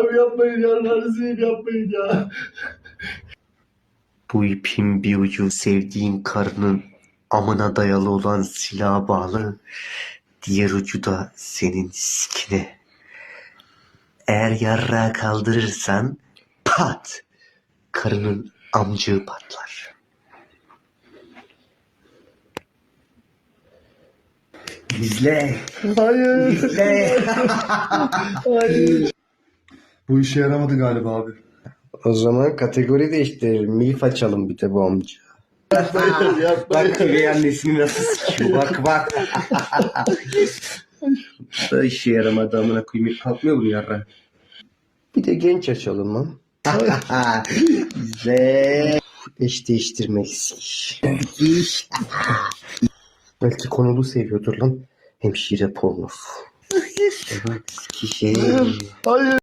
Abi yapmayın ya. Narziyim yapmayın ya. Bu ipin bir ucu sevdiğin karının amına dayalı olan silaha bağlı. Diğer ucu da senin sikine. Eğer yarrağı kaldırırsan pat! Karının amcığı patlar. İzle. Hayır. İzle. Hayır. Bu işe yaramadı galiba abi. O zaman kategori değiştirelim. Milf açalım bir de bu amca. Yapmayın yapmayın. Bak üvey annesini nasıl sikiyor. Bak bak. da işe yaramadı amına koyayım. Kalkmıyor bu yarra. Bir de genç açalım lan. İzle. Eş değiştirmek iş. Belki konulu seviyordur lan. Hemşire pornosu. Sikişe. Hayır.